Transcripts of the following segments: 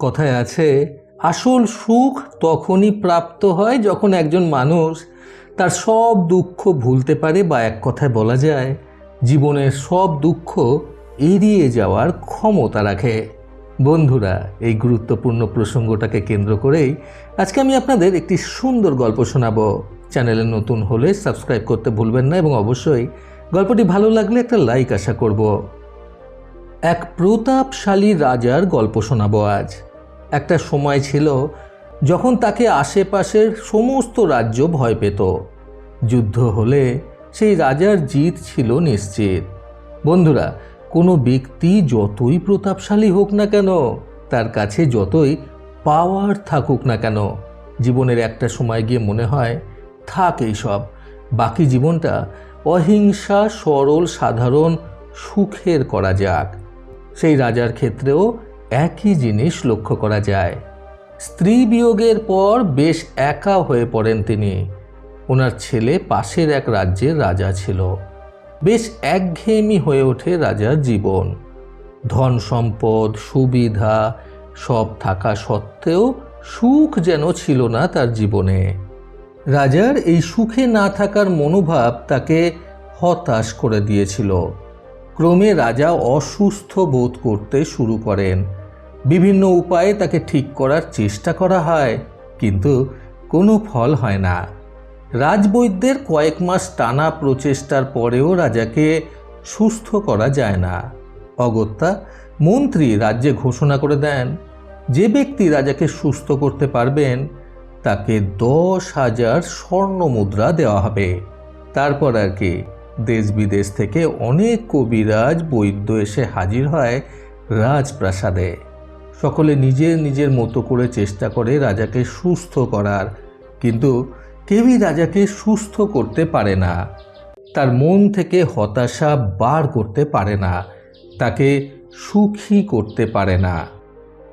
কথায় আছে, আসল সুখ তখনই প্রাপ্ত হয় যখন একজন মানুষ তার সব দুঃখ ভুলতে পারে বা এক কথায় বলা যায়, জীবনের সব দুঃখ এড়িয়ে যাওয়ার ক্ষমতা রাখে। বন্ধুরা, এই গুরুত্বপূর্ণ প্রসঙ্গটাকে কেন্দ্র করেই আজকে আমি আপনাদের একটি সুন্দর গল্প শোনাব। চ্যানেলে নতুন হলে সাবস্ক্রাইব করতে ভুলবেন না এবং অবশ্যই গল্পটি ভালো লাগলে একটা লাইক আশা করব। এক প্রতাপশালী রাজার গল্প শোনাবো আজ। একটা সময় ছিল যখন তাকে আশেপাশের সমস্ত রাজ্য ভয় পেত। যুদ্ধ হলে সেই রাজার জিত ছিল নিশ্চিত। বন্ধুরা, কোনো ব্যক্তি যতই প্রতাপশালী হোক না কেন, তার কাছে যতই পাওয়ার থাকুক না কেন, জীবনের একটা সময় গিয়ে মনে হয়, থাক এইসব। বাকি জীবনটা অহিংসা, সরল, সাধারণ, সুখের করা যাক। সেই রাজার ক্ষেত্রেও একই জিনিস লক্ষ্য করা যায়। স্ত্রী বিয়োগের পর বেশ একা হয়ে পড়েন তিনি। ওনার ছেলে পাশের এক রাজ্যের রাজা ছিল। বেশ একঘেয়েমি হয়ে ওঠে রাজার জীবন। ধন সম্পদ, সুবিধা সব থাকা সত্ত্বেও সুখ যেন ছিল না তার জীবনে। রাজার এই সুখে না থাকার মনোভাব তাকে হতাশ করে দিয়েছিল। ক্রমে রাজা অসুস্থ বোধ করতে শুরু করেন। বিভিন্ন উপায়ে তাকে ঠিক করার চেষ্টা করা হয়, কিন্তু কোনো ফল হয় না। রাজবৈদ্যের কয়েক মাস টানা প্রচেষ্টার পরেও রাজাকে সুস্থ করা যায় না। অগত্যা মন্ত্রী রাজ্যে ঘোষণা করে দেন, যে ব্যক্তি রাজাকে সুস্থ করতে পারবেন, তাকে দশ হাজার স্বর্ণ মুদ্রা দেওয়া হবে। তারপর আর কি। দেশ বিদেশ থেকে অনেক কবিরাজ বৈদ্য এসে হাজির হয় রাজপ্রাসাদে। সকলে নিজের নিজের মতো করে চেষ্টা করে রাজাকে সুস্থ করার, কিন্তু কেউই রাজাকে সুস্থ করতে পারে না। তার মন থেকে হতাশা বার করতে পারে না, তাকে সুখী করতে পারে না।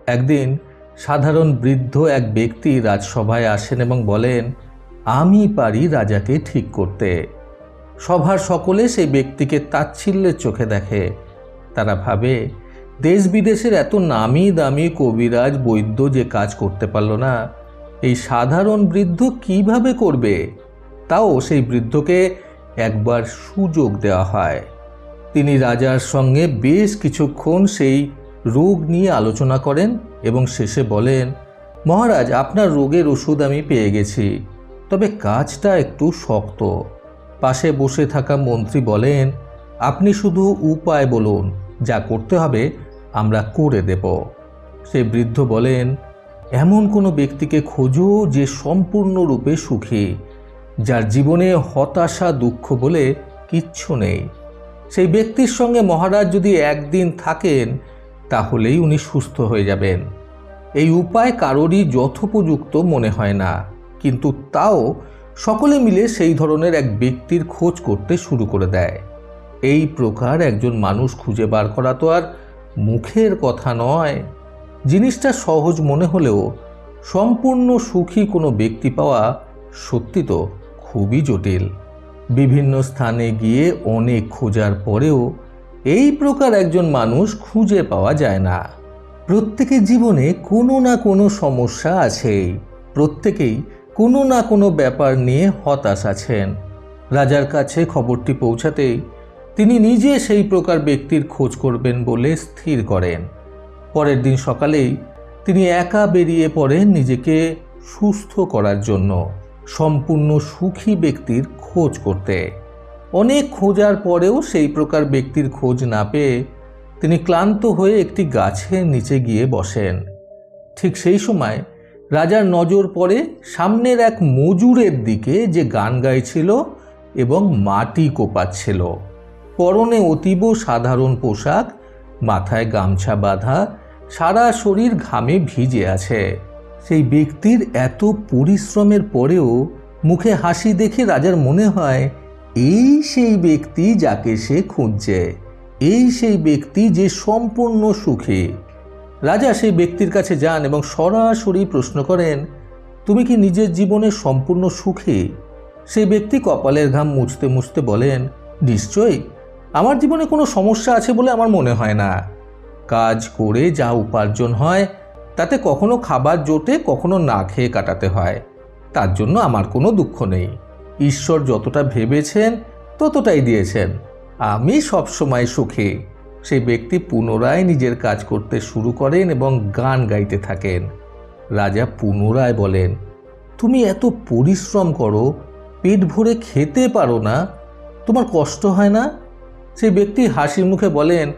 একদিন সাধারণ বৃদ্ধ এক ব্যক্তি রাজসভায় আসেন এবং বলেন, আমি পারি রাজাকে ঠিক করতে। সভার সকলে সেই ব্যক্তিকে তাচ্ছিল্যের চোখে দেখে। তারা ভাবে দেশ বিদেশের এত নামি দামি কবিরাজ বৈদ্য যে কাজ করতে পারল না, এই সাধারণ বৃদ্ধ কীভাবে করবে? তাও সেই বৃদ্ধকে একবার সুযোগ দেওয়া হয়। তিনি রাজার সঙ্গে বেশ কিছুক্ষণ সেই রোগ নিয়ে আলোচনা করেন এবং শেষে বলেন, মহারাজ, আপনার রোগের ওষুধ আমি পেয়ে গেছি, তবে কাজটা একটু শক্ত। পাশে বসে থাকা মন্ত্রী বলেন, আপনি শুধু উপায় বলুন, যা করতে হবে আমরা করে দেব। সে বৃদ্ধ বলেন, এমন কোনো ব্যক্তিকে খোঁজো যে সম্পূর্ণরূপে সুখী, যার জীবনে হতাশা, দুঃখ বলে কিচ্ছু নেই। সেই ব্যক্তির সঙ্গে মহারাজ যদি একদিন থাকেন, তাহলেই উনি সুস্থ হয়ে যাবেন। এই উপায় কারোরই যথোপযুক্ত মনে হয় না, কিন্তু তাও সকলে মিলে সেই ধরনের এক ব্যক্তির খোঁজ করতে শুরু করে দেয়। এই প্রকার একজন মানুষ খুঁজে বার করা তো আর মুখের কথা নয়। জিনিসটা সহজ মনে হলেও সম্পূর্ণ সুখী কোনো ব্যক্তি পাওয়া সত্যি তো খুবই জটিল। বিভিন্ন স্থানে গিয়ে অনেক খোঁজার পরেও এই প্রকার একজন মানুষ খুঁজে পাওয়া যায় না। প্রত্যেকের জীবনে কোনো না কোনো সমস্যা আছেই। প্রত্যেকেই কোনো না কোনো ব্যাপার নিয়ে হতাশ আছেন। রাজার কাছে খবরটি পৌঁছাতেই তিনি নিজে সেই প্রকার ব্যক্তির খোঁজ করবেন বলে স্থির করেন। পরের দিন সকালেই তিনি একা বেরিয়ে পড়েন নিজেকে সুস্থ করার জন্য, সম্পূর্ণ সুখী ব্যক্তির খোঁজ করতে। অনেক খোঁজার পরেও সেই প্রকার ব্যক্তির খোঁজ না পেয়ে তিনি ক্লান্ত হয়ে একটি গাছের নিচে গিয়ে বসেন। ঠিক সেই সময় রাজার নজর পড়ে সামনের এক মজুরের দিকে যে গান গাইছিল এবং মাটি কোপাচ্ছিল। পরনে অতীব সাধারণ পোশাক, মাথায় গামছা বাঁধা, সারা শরীর ঘামে ভিজে আছে। সেই ব্যক্তির এত পরিশ্রমের পরেও মুখে হাসি দেখে রাজার মনে হয়, এই সেই ব্যক্তি যাকে সে খুঁজছে, এই সেই ব্যক্তি যে সম্পূর্ণ সুখী। রাজা সেই ব্যক্তির কাছে যান এবং সরাসরি প্রশ্ন করেন, তুমি কি নিজের জীবনে সম্পূর্ণ সুখী? সেই ব্যক্তি কপালের ঘাম মুছতে মুছতে বলেন, নিশ্চয়ই। আমার জীবনে কোনো সমস্যা আছে বলে আমার মনে হয় না। কাজ করে যা উপার্জন হয়, তাতে কখনো খাবার জোটে, কখনো না খেয়ে কাটাতে হয়। তার জন্য আমার কোনো দুঃখ নেই। ঈশ্বর যতটা ভেবেছেন, ততটাই দিয়েছেন। আমি সবসময় সুখী। সেই ব্যক্তি পুনরায় নিজের কাজ করতে শুরু করেন এবং গান গাইতে থাকেন। রাজা পুনরায় বলেন, তুমি এত পরিশ্রম করো, পেট ভরে খেতে পারো না, তোমার কষ্ট হয় না? সেই ব্যক্তি হাসি মুখে বলেন,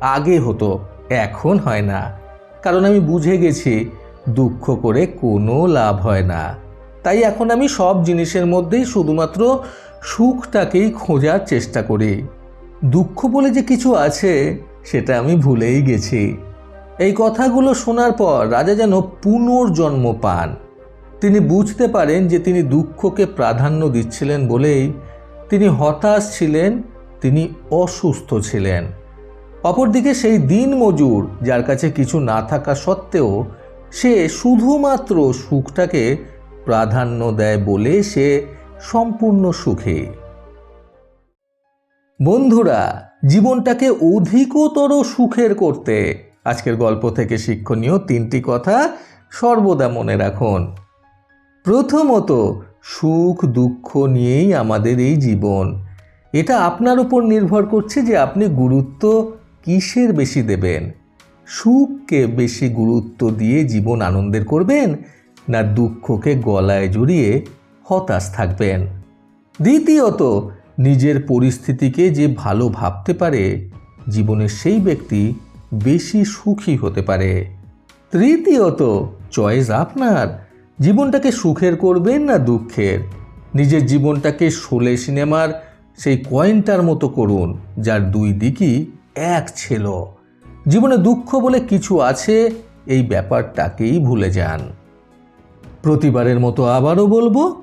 আগে হতো, এখন হয় না। কারণ আমি বুঝে গেছি, দুঃখ করে কোনো লাভ হয় না। তাই এখন আমি সব জিনিসের মধ্যেই শুধুমাত্র সুখটাকেই খোঁজার চেষ্টা করি। দুঃখ বলে যে কিছু আছে, সেটা আমি ভুলেই গেছি। এই কথাগুলো শোনার পর রাজা যেন পুনর্জন্ম পান। তিনি বুঝতে পারেন যে তিনি দুঃখকে প্রাধান্য দিচ্ছিলেন বলেই তিনি হতাশ ছিলেন, তিনি অসুস্থ ছিলেন। অপরদিকে সেই দিন মজুর, যার কাছে কিছু না থাকা সত্ত্বেও সে শুধুমাত্র সুখটাকে প্রাধান্য দেয় বলে সে সম্পূর্ণ সুখী। বন্ধুরা, জীবনটাকে অধিকতর সুখের করতে আজকের গল্প থেকে শিক্ষণীয় তিনটি কথা সর্বদা মনে রাখুন। প্রথমত, সুখ, দুঃখ নিয়েই আমাদের এই জীবন। এটা আপনার উপর নির্ভর করছে যে আপনি গুরুত্ব কিসের বেশি দেবেন? সুখকে বেশি গুরুত্ব দিয়ে জীবন আনন্দের করবেন না দুঃখকে গলায় জড়িয়ে হতাশ থাকবেন? দ্বিতীয়ত নিজের পরিস্থিতিকে যে ভালো ভাবতে পারে, জীবনের সেই ব্যক্তি বেশি সুখী হতে পারে। তৃতীয়ত, চয়েস আপনার। জীবনটাকে সুখের করবেন না দুঃখের। নিজের জীবনটাকে শোলে সিনেমার সেই কয়েনটার মতো করুন, যার দুই দিকই এক ছিল। জীবনে দুঃখ বলে কিছু আছে, এই ব্যাপারটাকেই ভুলে যান। প্রতিবারের মতো আবারও বলব